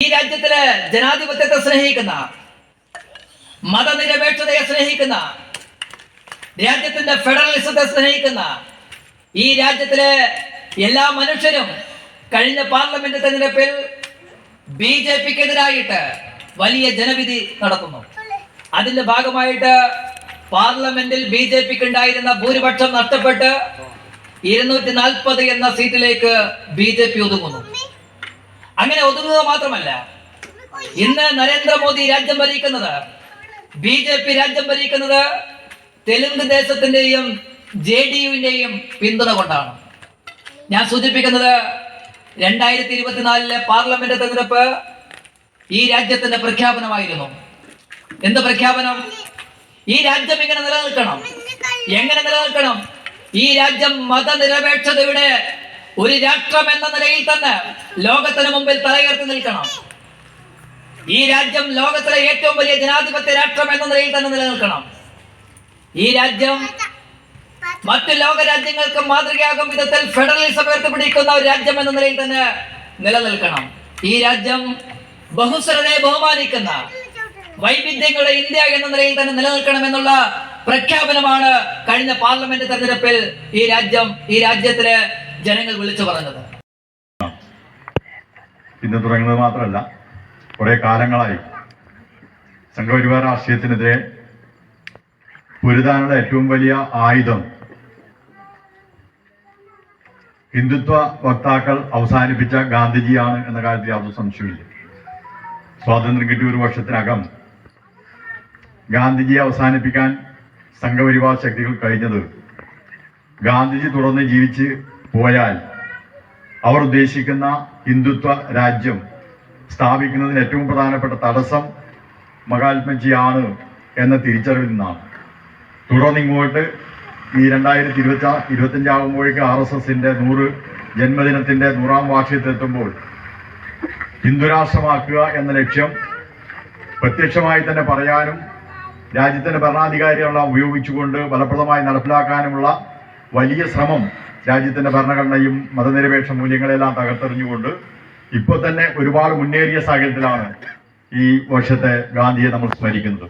ഈ രാജ്യത്തിലെ ജനാധിപത്യത്തെ സ്നേഹിക്കുന്ന മതനിരപേക്ഷതയെ സ്നേഹിക്കുന്ന രാജ്യത്തിന്റെ ഫെഡറലിസത്തെ സ്നേഹിക്കുന്ന ഈ രാജ്യത്തിലെ എല്ലാ മനുഷ്യരും കഴിഞ്ഞ പാർലമെന്റ് തെരഞ്ഞെടുപ്പിൽ ബി ജെ പിക്കെതിരായിട്ട് വലിയ ജനവിധി നടത്തുന്നു. അതിന്റെ ഭാഗമായിട്ട് പാർലമെന്റിൽ ബി ജെ പിക്ക് ഉണ്ടായിരുന്ന ഭൂരിപക്ഷം നഷ്ടപ്പെട്ട് ഇരുന്നൂറ്റി നാൽപ്പത് എന്ന സീറ്റിലേക്ക് ബി ജെ പി ഒതുങ്ങുന്നു. അങ്ങനെ ഒതുങ്ങുക മാത്രമല്ല. ഇന്ന് നരേന്ദ്രമോദി രാജ്യം ഭരിക്കുന്നത് ബി ജെ പി രാജ്യം ഭരിക്കുന്നത് തെലുങ്ക് ദേശത്തിന്റെയും ജെ ഡി യുവിന്റെയും പിന്തുണ കൊണ്ടാണ്. ഞാൻ സൂചിപ്പിക്കുന്നത് രണ്ടായിരത്തി ഇരുപത്തിനാലിലെ പാർലമെന്റ് തെരഞ്ഞെടുപ്പ് ഈ രാജ്യത്തിന്റെ പ്രഖ്യാപനമായിരുന്നു. എന്ത് പ്രഖ്യാപനം? ഈ രാജ്യം ഇങ്ങനെ നിലനിൽക്കണം? എങ്ങനെ നിലനിൽക്കണം? ഈ രാജ്യം മതനിരപേക്ഷതയുടെ ഒരു രാഷ്ട്രം എന്ന നിലയിൽ തന്നെ ലോകത്തിന് മുമ്പിൽ തലയുയർത്തി നിൽക്കണം. ഈ രാജ്യം ലോകത്തിലെ ഏറ്റവും വലിയ ജനാധിപത്യ രാഷ്ട്രം എന്ന നിലയിൽ തന്നെ നിലനിൽക്കണം. ഈ രാജ്യം മറ്റു ലോക രാജ്യങ്ങൾക്ക് മാതൃകയാകും വിധത്തിൽ ഫെഡറലിസം ഉയർത്തിപ്പിടിക്കുന്ന ഒരു രാജ്യം എന്ന നിലയിൽ തന്നെ നിലനിൽക്കണം. ഈ രാജ്യം ബഹുസ്വരനെ ബഹുമാനിക്കുന്ന വൈവിധ്യങ്ങളുടെ ഇന്ത്യ എന്ന നിലയിൽ തന്നെ നിലനിൽക്കണം എന്നുള്ള പ്രഖ്യാപനമാണ് കഴിഞ്ഞ പാർലമെന്റ് തെരഞ്ഞെടുപ്പിൽ ഈ രാജ്യം ഈ രാജ്യത്തിലെ ജനങ്ങൾ വിളിച്ചു പറഞ്ഞത്. ഇന്ന് തുടങ്ങുന്നത് മാത്രമല്ല കുറെ കാലങ്ങളായി സംഘപരിവാർ രാഷ്ട്രീയത്തിനെതിരെ പൊരുതാനുള്ള ഏറ്റവും വലിയ ആയുധം ഹിന്ദുത്വ വക്താക്കൾ അവസാനിപ്പിച്ച ഗാന്ധിജിയാണ് എന്ന കാര്യത്തിൽ യാതൊരു സംശയമില്ല സ്വാതന്ത്ര്യം കിട്ടിയ ഒരു വർഷത്തിനകം ഗാന്ധിജിയെ അവസാനിപ്പിക്കാൻ സംഘപരിവാർ ശക്തികൾ കഴിഞ്ഞത് ഗാന്ധിജി തുടർന്ന് ജീവിച്ച് പോയാൽ അവർ ഉദ്ദേശിക്കുന്ന ഹിന്ദുത്വ രാജ്യം സ്ഥാപിക്കുന്നതിന് ഏറ്റവും പ്രധാനപ്പെട്ട തടസ്സം മഹാത്മജിയാണ് എന്ന തിരിച്ചറിവിൽ നിന്നാണ്. തുടർന്ന് ഇങ്ങോട്ട് ഈ രണ്ടായിരത്തി ഇരുപത്തി ഇരുപത്തഞ്ചാകുമ്പോഴേക്ക് ആർ എസ് എസിന്റെ നൂറ് ജന്മദിനത്തിന്റെ നൂറാം വാർഷികത്തിലെത്തുമ്പോൾ ഹിന്ദുരാഷ്ട്രമാക്കുക എന്ന ലക്ഷ്യം പ്രത്യക്ഷമായി തന്നെ പറയാനും രാജ്യത്തിന്റെ ഭരണാധികാരികളെല്ലാം ഉപയോഗിച്ചുകൊണ്ട് ഫലപ്രദമായി നടപ്പിലാക്കാനുമുള്ള വലിയ ശ്രമം രാജ്യത്തിന്റെ ഭരണഘടനയും മതനിരപേക്ഷ മൂല്യങ്ങളെല്ലാം തകർത്തെറിഞ്ഞുകൊണ്ട് ഇപ്പോൾ തന്നെ ഒരുപാട് മുന്നേറിയ സാഹചര്യത്തിലാണ് ഈ വർഷത്തെ ഗാന്ധിയെ നമ്മൾ സ്മരിക്കുന്നത്.